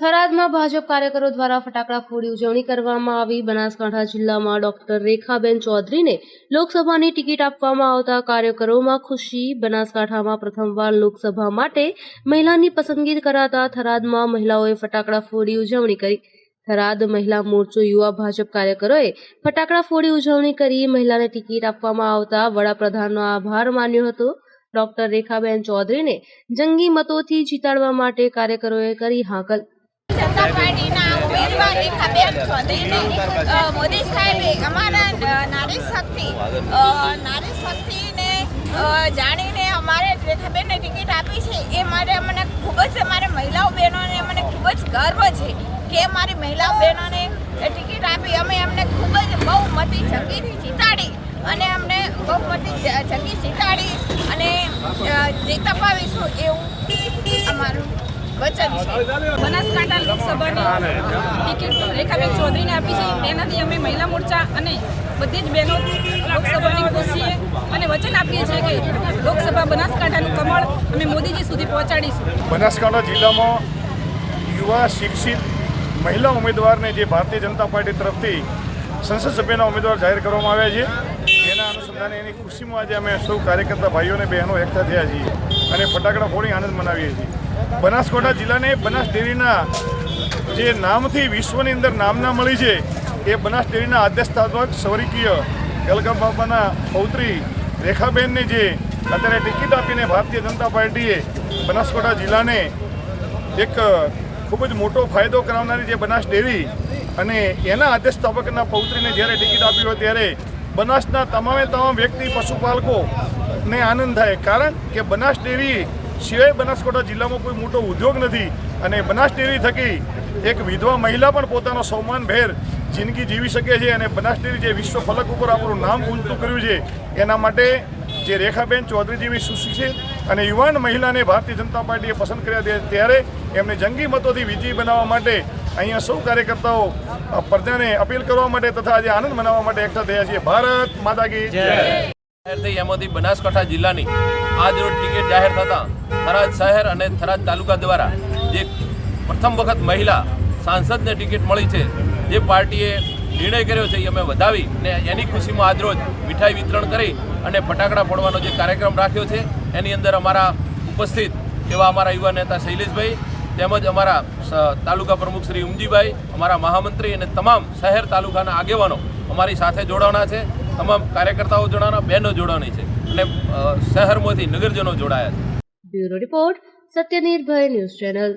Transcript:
થરાદમાં ભાજપ કાર્યકરો દ્વારા ફટાકડા ફોડી ઉજવણી કરવામાં આવી. બનાસકાંઠા જિલ્લામાં ડોક્ટર રેખાબેન ચૌધરીને લોકસભાની ટિકિટ આપવામાં આવતા કાર્યકરોમાં ખુશી. બનાસકાંઠામાં પ્રથમવાર લોકસભા માટે મહિલાની પસંદગી કરાતા થરાદમાં મહિલાઓએ ફટાકડા ફોડી ઉજવણી કરી. થરાદ મહિલા મોરચો યુવા ભાજપ કાર્યકરોએ ફટાકડા ફોડી ઉજવણી કરી. મહિલાને ટિકિટ આપવામાં આવતા વડાપ્રધાનનો આભાર માન્યો હતો. ડોક્ટર રેખાબેન ચૌધરીને જંગી મતોથી જીતાડવા માટે કાર્યકરોએ કરી હાકલ. જાણીને અમારે રેખાબેનને ટિકિટ આપી છે, એ માટે અમને ખૂબ જ અમારે મહિલાઓ બહેનોને મને ખૂબ જ ગર્વ છે કે અમારી મહિલાઓ બહેનોને ટિકિટ આપી. અમે એમને ખૂબ જ બહુ મતી જંગીથી જીતાડી અને અમને બહુ મતી જંગી જીત અપાવીશું એવું અમારું વચન છે બનાસકાંઠા લોકસભાની ટિકિટ રેખાબેન ચૌધરીને આપી છે. તેનાથી અમે મહિલા મોરચા અને બધી જ બહેનો લોકસભાની ખુશીએ અને વચન આપીએ છીએ કે લોકસભા બનાસકાંઠાનું કમળ અમે મોદીજી સુધી પહોંચાડીશું. બનાસકાંઠા જિલ્લામાં યુવા શિક્ષિત મહિલા ઉમેદવારને જે ભારતીય જનતા પાર્ટી તરફથી સંસદ સભ્યના ઉમેદવાર જાહેર કરવામાં આવ્યા છે. અનુસંધાને એની ખુશીમાં આજે અમે સૌ કાર્યકર્તા ભાઈઓ અને બહેનો એકઠા થયા છીએ અને ફટાકડા ફોડી આનંદ મનાવીએ છીએ. બનાસકાંઠા જિલ્લાને બનાસ ડેરીના જે નામથી વિશ્વની અંદર નામના મળી છે, એ બનાસ ડેરીના આદ્યસ્થાપક સ્વર્ગીય ગલગા બાબાના પૌત્રી રેખાબેનને જે અત્યારે ટિકિટ આપીને ભારતીય જનતા પાર્ટીએ બનાસકાંઠા જિલ્લાને એક ખૂબ જ મોટો ફાયદો કરાવનારી જે બનાસ ડેરી અને એના આદ્યસ્થાપકના પૌત્રીને જ્યારે ટિકિટ આપી હોય ત્યારે બનાસના તમામે તમામ વ્યક્તિ, પશુપાલકો ને આનંદ થાય. કારણ કે બનાસ ડેરી સિવાય બનાસકાંઠા જિલ્લામાં કોઈ મોટો ઉદ્યોગ નથી અને બનાસ ડેરી થકી એક વિધવા મહિલા પણ પોતાનો સૌમાનભેર જિંદગી જીવી શકે છે અને બનાસ ડેરી જે વિશ્વ ફલક ઉપર આપણું નામ ઊંચું કર્યું છે, એના માટે જે રેખાબેન ચૌધરી જેવી સુશિક્ષિત અને યુવાન મહિલાને ભારતીય જનતા પાર્ટીએ પસંદ કર્યા ત્યારે એમને જંગી મતોથી વિજયી બનાવવા માટે અહીંયા સૌ કાર્યકર્તાઓ પ્રજાને અપીલ કરવા માટે તથા આજે આનંદ મનાવવા માટે એકઠા થયા છીએ. ભારત માતા કી થઈ બનાસકાંઠા જિલ્લાની આજ રોજ ટિકિટ જાહેર થતાં થરાદ શહેર અને થરાદ તાલુકા દ્વારા જે પ્રથમ વખત મહિલા સાંસદને ટિકિટ મળી છે, જે પાર્ટીએ નિર્ણય કર્યો છે, એ અમે વધાવી ને એની ખુશીમાં આજરોજ મીઠાઈ વિતરણ કરી અને ફટાકડા ફોડવાનો જે કાર્યક્રમ રાખ્યો છે, એની અંદર અમારા ઉપસ્થિત એવા અમારા યુવા નેતા શૈલેષભાઈ તેમજ અમારા તાલુકા પ્રમુખ શ્રી ઉમજીભાઈ, અમારા મહામંત્રી અને તમામ શહેર તાલુકાના આગેવાનો અમારી સાથે જોડાવાના છે. તમામ કાર્યકર્તાઓ જોડાવાના, બહેનો જોડાવાની છે. અને શહેરમાંથી નગરજનો જોડાયા છે. Bureau report, Satyanirbhay news channel.